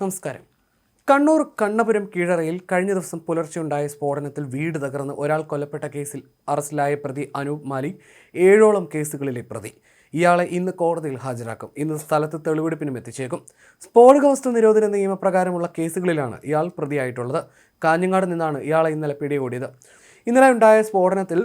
നമസ്കാരം. കണ്ണൂർ കണ്ണപുരം കീഴറയിൽ കഴിഞ്ഞ ദിവസം പുലർച്ചെയുണ്ടായ സ്ഫോടനത്തിൽ വീട് തകർന്ന് ഒരാൾ കൊല്ലപ്പെട്ട കേസിൽ അറസ്റ്റിലായ പ്രതി അനൂപ് മാലിക് ഏഴോളം കേസുകളിലെ പ്രതി. ഇയാളെ ഇന്ന് കോടതിയിൽ ഹാജരാക്കും. ഇന്ന് സ്ഥലത്ത് തെളിവെടുപ്പിനും എത്തിച്ചേക്കും. സ്ഫോടക വസ്തു നിരോധന നിയമപ്രകാരമുള്ള കേസുകളിലാണ് ഇയാൾ പ്രതിയായിട്ടുള്ളത്. കാഞ്ഞങ്ങാട് നിന്നാണ് ഇയാളെ ഇന്നലെ പിടികൂടിയത്. ഇന്നലെ ഉണ്ടായ സ്ഫോടനത്തിൽ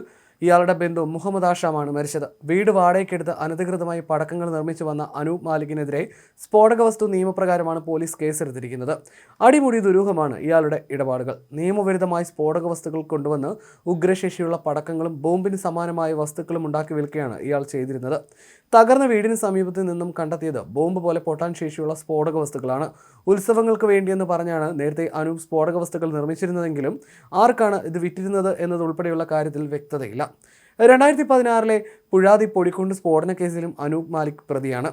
ഇയാളുടെ ബന്ധു മുഹമ്മദ് ആഷാമാണ് മരിച്ചത്. വീട് വാടകയ്ക്കെടുത്ത് അനധികൃതമായി പടക്കങ്ങൾ നിർമ്മിച്ചു വന്ന അനൂപ് മാലിക്കിനെതിരെ സ്ഫോടക വസ്തു നിയമപ്രകാരമാണ് പോലീസ് കേസെടുത്തിരിക്കുന്നത്. അടിമുടി ദുരൂഹമാണ് ഇയാളുടെ ഇടപാടുകൾ. നിയമവിരുദ്ധമായി സ്ഫോടക വസ്തുക്കൾ കൊണ്ടുവന്ന് ഉഗ്രശേഷിയുള്ള പടക്കങ്ങളും ബോംബിന് സമാനമായ വസ്തുക്കളും ഉണ്ടാക്കി വിൽക്കുകയാണ് ഇയാൾ ചെയ്തിരുന്നത്. തകർന്ന വീടിന് സമീപത്ത് നിന്നും കണ്ടെത്തിയത് ബോംബ് പോലെ പൊട്ടാൻ ശേഷിയുള്ള സ്ഫോടക വസ്തുക്കളാണ്. ഉത്സവങ്ങൾക്ക് വേണ്ടിയെന്ന് പറഞ്ഞാണ് നേരത്തെ അനൂപ് സ്ഫോടക വസ്തുക്കൾ നിർമ്മിച്ചിരുന്നതെങ്കിലും ആർക്കാണ് ഇത് വിറ്റിരുന്നത് എന്നതുൾപ്പെടെയുള്ള കാര്യത്തിൽ വ്യക്തതയില്ല. രണ്ടായിരത്തി പതിനാറിലെ പുഴാതി പൊടിക്കൊണ്ട് സ്ഫോടന കേസിലും അനൂപ് മാലിക് പ്രതിയാണ്.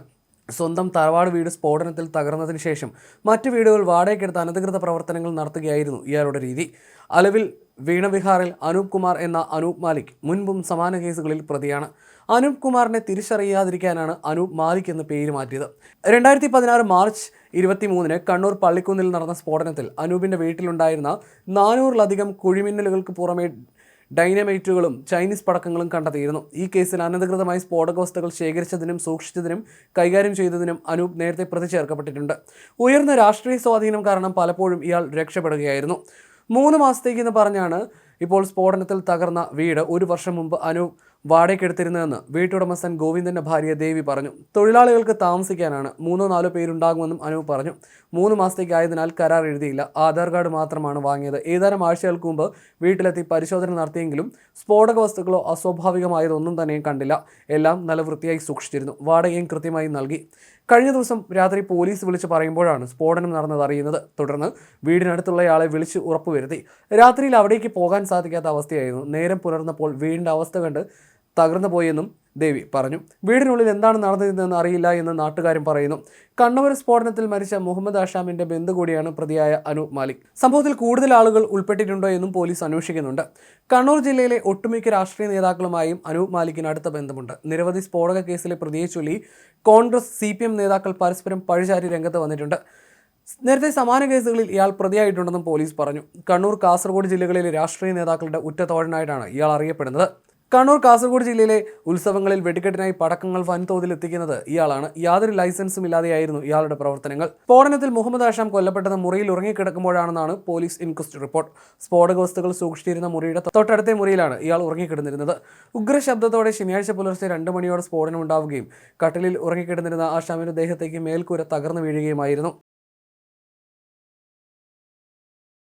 സ്വന്തം തറവാട് വീട് സ്ഫോടനത്തിൽ തകർന്നതിന് ശേഷം മറ്റു വീടുകൾ വാടകയ്ക്കെടുത്ത് അനധികൃത പ്രവർത്തനങ്ങൾ നടത്തുകയായിരുന്നു ഇയാളുടെ രീതി. അലവിൽ വീണവിഹാറിൽ അനൂപ് കുമാർ എന്ന അനൂപ് മാലിക് മുൻപും സമാന കേസുകളിൽ പ്രതിയാണ്. അനൂപ് കുമാറിനെ തിരിച്ചറിയാതിരിക്കാനാണ് അനൂപ് മാലിക് എന്ന പേര് മാറ്റിയത്. രണ്ടായിരത്തി പതിനാറ് മാർച്ച് ഇരുപത്തി മൂന്നിന് കണ്ണൂർ പള്ളിക്കുന്നിൽ നടന്ന സ്ഫോടനത്തിൽ അനൂപിന്റെ വീട്ടിലുണ്ടായിരുന്ന നാനൂറിലധികം കുഴിമിന്നലുകൾക്ക് പുറമെ ഡൈനമൈറ്റുകളും ചൈനീസ് പടക്കങ്ങളും കണ്ടെത്തിയിരുന്നു ഈ കേസിൽ അനധികൃതമായി സ്ഫോടക വസ്തുക്കൾ ശേഖരിച്ചതിനും സൂക്ഷിച്ചതിനും കൈകാര്യം ചെയ്തതിനും അനൂപ് നേരത്തെ പ്രതി ചേർക്കപ്പെട്ടിട്ടുണ്ട്. ഉയർന്ന രാഷ്ട്രീയ സ്വാധീനം കാരണം പലപ്പോഴും ഇയാൾ രക്ഷപ്പെടുകയായിരുന്നു. മൂന്ന് മാസത്തേക്കെന്ന് പറഞ്ഞാണ് ഇപ്പോൾ സ്ഫോടനത്തിൽ തകർന്ന വീട്. ഒരു വർഷം മുമ്പ് അനൂപ് വാടകയ്ക്കെടുത്തിരുന്നതെന്ന് വീട്ടുടമസ്ഥൻ ഗോവിന്ദന്റെ ഭാര്യ ദേവി പറഞ്ഞു. തൊഴിലാളികൾക്ക് താമസിക്കാനാണ് മൂന്നോ നാലോ പേരുണ്ടാകുമെന്നും അനൂപ് പറഞ്ഞു. മൂന്ന് മാസത്തേക്ക് ആയതിനാൽ കരാർ എഴുതിയില്ല. ആധാർ കാർഡ് മാത്രമാണ് വാങ്ങിയത്. ഏതാനും ആഴ്ചകൾക്ക് മുമ്പ് വീട്ടിലെത്തി പരിശോധന നടത്തിയെങ്കിലും സ്ഫോടക വസ്തുക്കളോ അസ്വാഭാവികമായതൊന്നും തന്നെ കണ്ടില്ല. എല്ലാം നല്ല വൃത്തിയായി സൂക്ഷിച്ചിരുന്നു. വാടകയും കൃത്യമായി നൽകി. കഴിഞ്ഞ ദിവസം രാത്രി പോലീസ് വിളിച്ച് പറയുമ്പോഴാണ് സ്ഫോടനം നടന്നത് അറിയുന്നത്. തുടർന്ന് വീടിനടുത്തുള്ളയാളെ വിളിച്ച് ഉറപ്പുവരുത്തി. രാത്രിയിൽ അവിടേക്ക് പോകാൻ സാധിക്കാത്ത അവസ്ഥയായിരുന്നു. നേരം പുലർന്നപ്പോൾ വീടിന്റെ അവസ്ഥ കണ്ട് തകർന്നു പോയെന്നും ദേവി പറഞ്ഞു. വീടിനുള്ളിൽ എന്താണ് നടന്നതെന്ന് അറിയില്ല എന്ന് നാട്ടുകാരും പറയുന്നു. കണ്ണൂർ സ്ഫോടനത്തിൽ മരിച്ച മുഹമ്മദ് ആഷാമിന്റെ ബന്ധു കൂടിയാണ് പ്രതിയായ അനു മാലിക്. സംഭവത്തിൽ കൂടുതൽ ആളുകൾ ഉൾപ്പെട്ടിട്ടുണ്ടോ എന്നും പോലീസ് അന്വേഷിക്കുന്നുണ്ട്. കണ്ണൂർ ജില്ലയിലെ ഒട്ടുമിക്ക രാഷ്ട്രീയ നേതാക്കളുമായും അനു മാലിക്കിന് അടുത്ത ബന്ധമുണ്ട്. നിരവധി സ്ഫോടക കേസിലെ പ്രതിയെ ചൊല്ലി കോൺഗ്രസ് സി നേതാക്കൾ പരസ്പരം പഴിചാരി രംഗത്ത് വന്നിട്ടുണ്ട്. നേരത്തെ സമാന കേസുകളിൽ ഇയാൾ പ്രതിയായിട്ടുണ്ടെന്നും പോലീസ് പറഞ്ഞു. കണ്ണൂർ കാസർഗോഡ് ജില്ലകളിലെ രാഷ്ട്രീയ നേതാക്കളുടെ ഉറ്റത്തോഴനായിട്ടാണ് ഇയാൾ അറിയപ്പെടുന്നത്. കണ്ണൂർ കാസർഗോഡ് ജില്ലയിലെ ഉത്സവങ്ങളിൽ വെടിക്കെട്ടിനായി പടക്കങ്ങൾ വൻതോതിൽ എത്തിക്കുന്നത് ഇയാളാണ്. യാതൊരു ലൈസൻസും ഇല്ലാതെയായിരുന്നു ഇയാളുടെ പ്രവർത്തനങ്ങൾ. സ്ഫോടനത്തിൽ മുഹമ്മദ് ആഷാം കൊല്ലപ്പെട്ടത് മുറിയിൽ ഉറങ്ങിക്കിടക്കുമ്പോഴാണെന്നാണ് പോലീസ് ഇൻക്വസ്റ്റ് റിപ്പോർട്ട്. സ്ഫോടക വസ്തുക്കൾ സൂക്ഷിച്ചിരുന്ന മുറിയുടെ തൊട്ടടുത്ത മുറിയിലാണ് ഇയാൾ ഉറങ്ങിക്കിടന്നിരുന്നത്. ഉഗ്രശബ്ദത്തോടെ ശനിയാഴ്ച പുലർച്ചെ രണ്ട് മണിയോടെ സ്ഫോടനം ഉണ്ടാവുകയും കട്ടിലിൽ ഉറങ്ങിക്കിടന്നിരുന്ന ആഷാമിന്റെ ദേഹത്തേക്ക് മേൽക്കൂര തകർന്നു വീഴുകയുമായിരുന്നു.